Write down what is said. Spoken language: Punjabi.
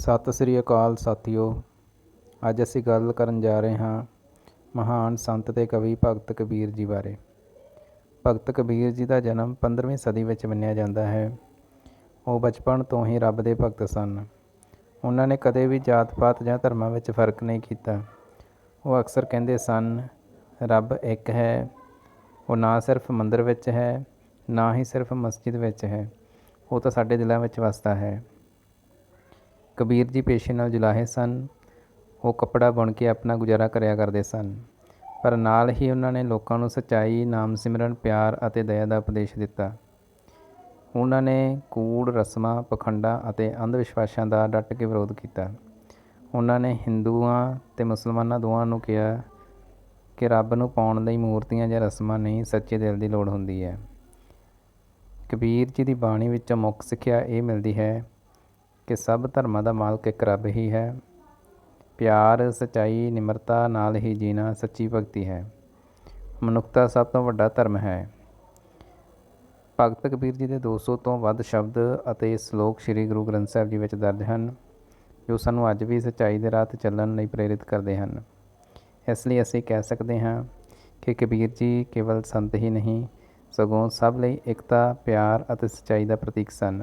ਸਤਿ ਸ੍ਰੀ ਅਕਾਲ ਸਾਥੀਓ। ਅੱਜ ਅਸੀਂ ਗੱਲ ਕਰਨ ਜਾ ਰਹੇ ਹਾਂ ਮਹਾਨ ਸੰਤ ਤੇ ਕਵੀ ਭਗਤ ਕਬੀਰ ਜੀ ਬਾਰੇ। ਭਗਤ ਕਬੀਰ ਜੀ ਦਾ ਜਨਮ 15ਵੀਂ ਸਦੀ ਵਿੱਚ ਮੰਨਿਆ ਜਾਂਦਾ ਹੈ। ਉਹ ਬਚਪਨ ਤੋਂ ਹੀ ਰੱਬ ਦੇ ਭਗਤ ਸਨ। ਉਹਨਾਂ ਨੇ ਕਦੇ ਵੀ ਜਾਤ-ਪਾਤ ਜਾਂ ਧਰਮਾਂ ਵਿੱਚ ਫ਼ਰਕ ਨਹੀਂ ਕੀਤਾ। ਉਹ ਅਕਸਰ ਕਹਿੰਦੇ ਸਨ, ਰੱਬ ਇੱਕ ਹੈ। ਉਹ ਨਾ ਸਿਰਫ ਮੰਦਰ ਵਿੱਚ ਹੈ, ਨਾ ਹੀ ਸਿਰਫ ਮਸਜਿਦ ਵਿੱਚ ਹੈ। ਉਹ ਤਾਂ ਸਾਡੇ ਦਿਲਾਂ ਵਿੱਚ ਵਸਦਾ ਹੈ। ਕਬੀਰ ਜੀ ਪੇਸ਼ੇ ਨਾਲ ਜੁਲਾਹੇ ਸਨ। ਉਹ ਕੱਪੜਾ ਬੁਣ ਕੇ ਆਪਣਾ ਗੁਜ਼ਾਰਾ ਕਰਿਆ ਕਰਦੇ ਸਨ। ਪਰ ਨਾਲ ਹੀ ਉਹਨਾਂ ਨੇ ਲੋਕਾਂ ਨੂੰ ਸੱਚਾਈ, ਨਾਮ ਸਿਮਰਨ, ਪਿਆਰ ਅਤੇ ਦਇਆ ਦਾ ਉਪਦੇਸ਼ ਦਿੱਤਾ। ਉਹਨਾਂ ਨੇ ਕੂੜ, ਰਸਮਾਂ, ਪਖੰਡਾਂ ਅਤੇ ਅੰਧ ਵਿਸ਼ਵਾਸਾਂ ਦਾ ਡਟ ਕੇ ਵਿਰੋਧ ਕੀਤਾ। ਉਹਨਾਂ ਨੇ ਹਿੰਦੂਆਂ ਤੇ ਮੁਸਲਮਾਨਾਂ ਦੋਵਾਂ ਨੂੰ ਕਿਹਾ ਕਿ ਰੱਬ ਨੂੰ ਪਾਉਣ ਲਈ ਮੂਰਤੀਆਂ ਜਾਂ ਰਸਮਾਂ ਨਹੀਂ, ਸੱਚੇ ਦਿਲ ਦੀ ਲੋੜ ਹੁੰਦੀ ਹੈ। ਕਬੀਰ ਜੀ ਦੀ ਬਾਣੀ ਵਿੱਚੋਂ ਮੁੱਖ ਸਿੱਖਿਆ ਇਹ ਮਿਲਦੀ ਹੈ ਕਿ ਸਭ ਧਰਮਾਂ ਦਾ ਮਾਲਕ ਇੱਕ ਰੱਬ ਹੀ ਹੈ। ਪਿਆਰ, ਸਚਾਈ, ਨਿਮਰਤਾ ਨਾਲ ਹੀ ਜੀਣਾ ਸੱਚੀ ਭਗਤੀ ਹੈ। ਮਨੁੱਖਤਾ ਸਭ ਤੋਂ ਵੱਡਾ ਧਰਮ ਹੈ। ਭਗਤ ਕਬੀਰ ਜੀ ਦੇ 200 ਤੋਂ ਵੱਧ ਸ਼ਬਦ ਅਤੇ ਸ਼ਲੋਕ ਸ੍ਰੀ ਗੁਰੂ ਗ੍ਰੰਥ ਸਾਹਿਬ ਜੀ ਵਿੱਚ ਦਰਜ ਹਨ, ਜੋ ਸਾਨੂੰ ਅੱਜ ਵੀ ਸਚਾਈ ਦੇ ਰਾਹ ਤੇ ਚੱਲਣ ਲਈ ਪ੍ਰੇਰਿਤ ਕਰਦੇ ਹਨ। ਇਸ ਲਈ ਅਸੀਂ ਕਹਿ ਸਕਦੇ ਹਾਂ ਕਿ ਕਬੀਰ ਜੀ ਕੇਵਲ ਸੰਤ ਹੀ ਨਹੀਂ, ਸਗੋਂ ਸਭ ਲਈ ਇਕਤਾ ਪਿਆਰ ਅਤੇ ਸਚਾਈ ਦਾ ਪ੍ਰਤੀਕ ਸਨ।